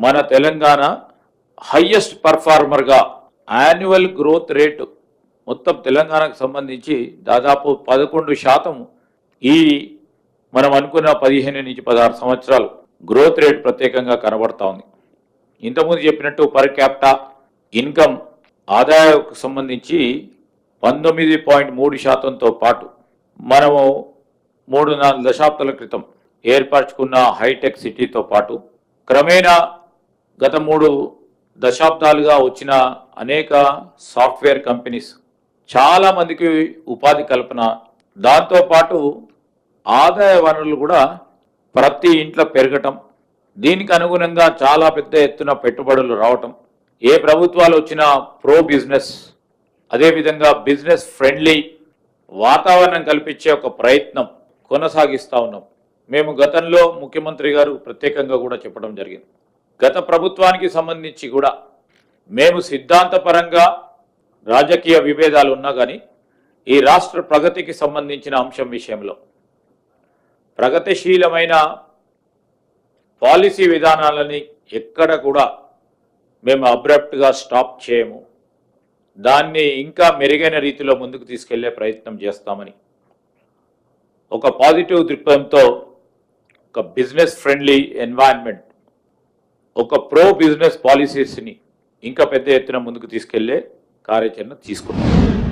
మన తెలంగాణ హయ్యెస్ట్ పర్ఫార్మర్గా annual growth rate మొత్తం తెలంగాణకు సంబంధించి దాదాపు పదకొండు శాతం ఈ మనం అనుకున్న పదిహేను నుంచి పదహారు సంవత్సరాలు గ్రోత్ రేట్ ప్రత్యేకంగా కనబడతా ఉంది. ఇంతకుముందు చెప్పినట్టు పర్ క్యాపిటా ఇన్కమ్ ఆదాయకు సంబంధించి పంతొమ్మిది పాయింట్ మూడు శాతంతో పాటు మనము మూడు నాలుగు దశాబ్దాల క్రితం ఏర్పరచుకున్న హైటెక్ సిటీతో పాటు క్రమేణా గత మూడు దశాబ్దాలుగా వచ్చిన అనేక సాఫ్ట్వేర్ కంపెనీస్ చాలామందికి ఉపాధి కల్పన దాంతోపాటు ఆదాయ వనరులు కూడా ప్రతి ఇంట్లో పెరగటం దీనికి అనుగుణంగా చాలా పెద్ద ఎత్తున పెట్టుబడులు రావటం ఏ ప్రభుత్వాలు వచ్చినా ప్రో బిజినెస్ అదేవిధంగా బిజినెస్ ఫ్రెండ్లీ వాతావరణం కల్పించే ఒక ప్రయత్నం కొనసాగిస్తూ ఉన్నాం. మేము గతంలో ముఖ్యమంత్రి గారు ప్రత్యేకంగా కూడా చెప్పడం జరిగింది. గత ప్రభుత్వానికి సంబంధించి కూడా మేము సిద్ధాంతపరంగా రాజకీయ విభేదాలు ఉన్నా కానీ ఈ రాష్ట్ర ప్రగతికి సంబంధించిన అంశం విషయంలో ప్రగతిశీలమైన పాలసీ విధానాలని ఎక్కడ కూడా మేము అబ్రప్ట్గా స్టాప్ చేయము. దాన్ని ఇంకా మెరుగైన రీతిలో ముందుకు తీసుకెళ్ళే ప్రయత్నం చేస్తామని. ఒక పాజిటివ్ దృక్పథంతో ఒక బిజినెస్ ఫ్రెండ్లీ ఎన్వైరన్మెంట్ ఒక ప్రో బిజినెస్ పాలసీస్ని ఇంకా పెద్ద ఎత్తున ముందుకు తీసుకెళ్ళే కార్యాచరణ తీసుకున్నాం